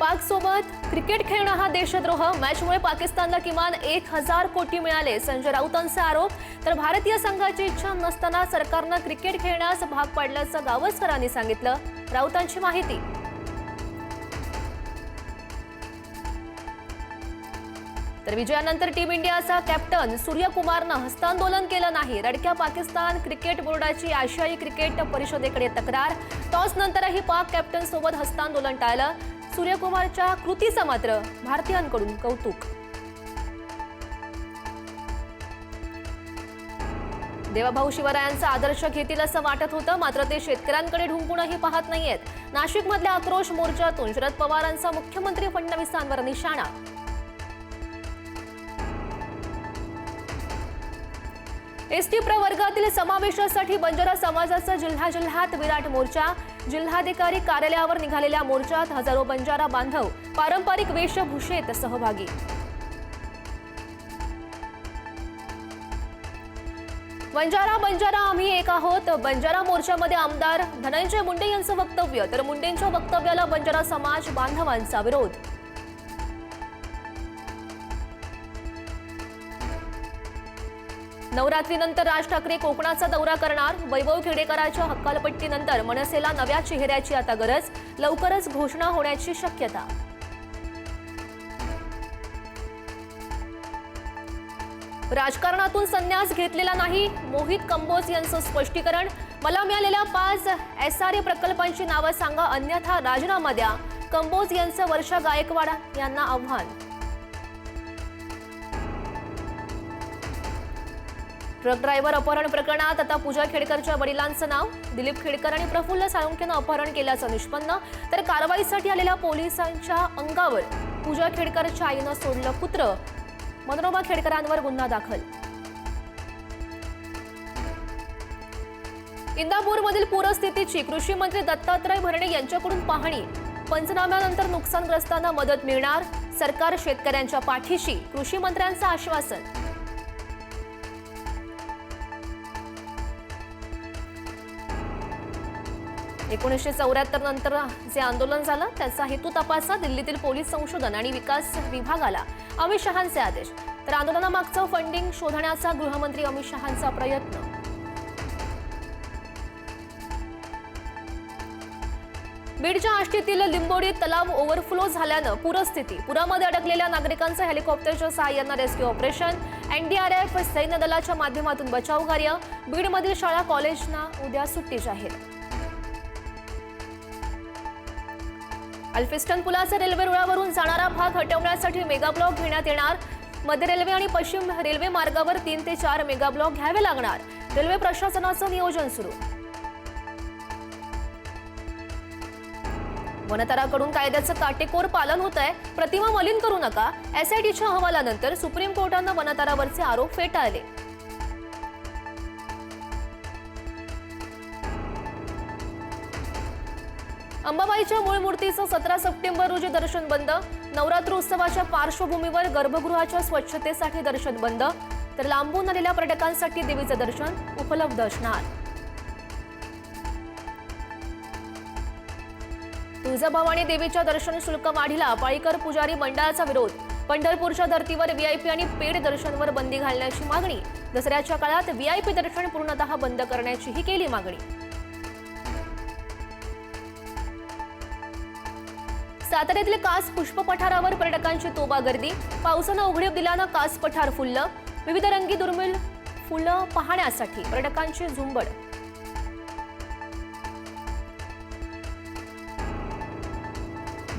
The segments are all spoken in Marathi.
पाक सोबत क्रिकेट खेळणं हा देशद्रोह. मॅचमुळे पाकिस्तानला किमान एक हजार कोटी मिळाले. संजय राऊतांचा आरोप. तर भारतीय संघाची इच्छा नसताना सरकारनं क्रिकेट खेळण्यास भाग पाडल्याचं गावस्करांनी सांगितलं. राऊतांची माहिती. तर विजयानंतर टीम इंडियाचा कॅप्टन सूर्यकुमारनं हस्तांदोलन केलं नाही. रडक्या पाकिस्तान क्रिकेट बोर्डाची आशियाई क्रिकेट परिषदेकडे तक्रार. टॉस नंतरही पाक कॅप्टन सोबत हस्तांदोलन टाळलं. सूर्यकुमारच्या कृतीचं मात्र भारतीयांकडून कौतुक. देवाभाऊ शिवरायांचा आदर्श घेतील असं वाटत होतं मात्र ते शेतकऱ्यांकडे ढुंकूनही पाहत नाहीयेत. नाशिकमधल्या आक्रोश मोर्चातून शरद पवारांचा मुख्यमंत्री फडणवीसांवर निशाणा एस टी प्रवर्गातील समावेशासाठी बंजारा समाजाचा जिल्हा जिल्ह्यात विराट मोर्चा. जिल्हाधिकारी कार्यालयावर निघालेल्या मोर्चात हजारो बंजारा बांधव पारंपरिक वेशभूषेत सहभागी. बंजारा बंजारा आम्ही एक आहोत. बंजारा मोर्चामध्ये आमदार धनंजय मुंडे यांचं वक्तव्य. तर मुंडेंच्या वक्तव्याला बंजारा समाज बांधवांचा विरोध. नवरात्रीनंतर राज ठाकरे कोकणाचा दौरा करणार. वैभव खेडेकराच्या हक्कालपट्टीनंतर मनसेला नव्या चेहऱ्याची आता गरज. लवकरच घोषणा होण्याची शक्यता. राजकारणातून संन्यास घेतलेला नाही. मोहित कंबोज यांचं स्पष्टीकरण. मला मिळालेल्या पाच एस आर ए प्रकल्पांची नावं सांगा. अन्यथा राजीनामा द्या. कंबोज यांचं वर्षा गायकवाड यांना आव्हान. ट्रक ड्रायव्हर अपहरण प्रकरणात आता पूजा खेडकरच्या वडिलांचं नाव दिलीप खेडकर आणि प्रफुल्ल साळुंकेनं अपहरण केल्याचं निष्पन्न. तर कारवाईसाठी आलेल्या पोलिसांच्या अंगावर पूजा खेडकरच्या आईनं सोडलं पुत्र मनोरमा खेडकरांवर गुन्हा दाखल. इंदापूरमधील पूरस्थितीची कृषी मंत्री दत्तात्रय भरणे यांच्याकडून पाहणी. पंचनाम्यानंतर नुकसानग्रस्तांना मदत मिळणार सरकार शेतकऱ्यांच्या पाठीशी कृषी मंत्र्यांचं आश्वासन. एकोणीसशे चौऱ्याहत्तर नंतर जे आंदोलन झालं त्याचा हेतू तपासा दिल्लीतील पोलीस संशोधन आणि विकास विभागाला अमित शहांचे आदेश. तर आंदोलनामागचं फंडिंग शोधण्याचा गृहमंत्री अमित शहांचा प्रयत्न. बीडच्या आष्टीतील लिंबोडी तलाव ओव्हरफ्लो झाल्यानं पूरस्थिती. पुरामध्ये अडकलेल्या नागरिकांचं हेलिकॉप्टरच्या सहाय्यानं रेस्क्यू ऑपरेशन एनडीआरएफ सैन्य दलाच्या माध्यमातून बचाव कार्य बीडमधील शाळा कॉलेजना उद्या सुट्टी जाहीर. अल्फिस्टन पुलाचा रेल्वे रुळावरून जाणारा भाग हटवण्यासाठी मेगा ब्लॉक घेण्यात येणार. मध्य रेल्वे आणि पश्चिम रेल्वे मार्गावर तीन ते चार मेगा ब्लॉक घ्यावे लागणार. रेल्वे प्रशासनाचं नियोजन सुरू. वनतराकडून कायद्याचं काटेकोर पालन होत आहे प्रतिमा मलिन करू नका. एसआयटीच्या अहवालानंतर सुप्रीम कोर्टानं वनतारावरचे आरोप फेटाळले. अंबाबाईच्या मूळ मूर्तीचं सतरा सप्टेंबर रोजी दर्शन बंद. नवरात्र उत्सवाच्या पार्श्वभूमीवर गर्भगृहाच्या स्वच्छतेसाठी दर्शन बंद. तर लांबून आलेल्या पर्यटकांसाठी देवीचं दर्शन उपलब्ध असणार. तुळजाभवानी देवीच्या दर्शन शुल्क वाढीला पाळीकर पुजारी मंडळाचा विरोध. पंढरपूरच्या धर्तीवर व्हीआयपी आणि पेड दर्शनवर बंदी घालण्याची मागणी. दसऱ्याच्या काळात व्हीआयपी दर्शन पूर्णतः बंद करण्याचीही केली मागणी. साताऱ्यातील कास पुष्प पठारावर पर्यटकांची तोबा गर्दी पावसानं उघडीप दिल्यानं कास पठार फुललं. विविध रंगी दुर्मिळ फुलं पाहण्यासाठी पर्यटकांची झुंबड.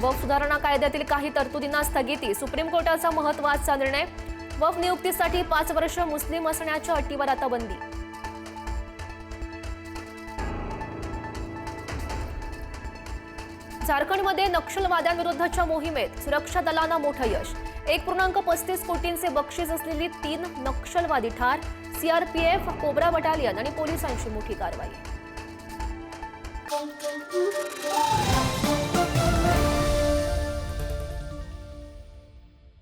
वफ सुधारणा कायद्यातील काही तरतुदींना स्थगिती. सुप्रीम कोर्टाचा महत्त्वाचा निर्णय. वफ नियुक्तीसाठी पाच वर्ष मुस्लिम असण्याच्या अटीवर आता बंदी. झारखंडमध्ये नक्षलवाद्यांविरुद्धच्या मोहिमेत सुरक्षा दलांना मोठं यश. एक पूर्णांक पस्तीस कोटींचे बक्षीस असलेली तीन नक्षलवादी ठार सीआरपीएफ कोब्रा बटालियन आणि पोलिसांची मोठी कारवाई.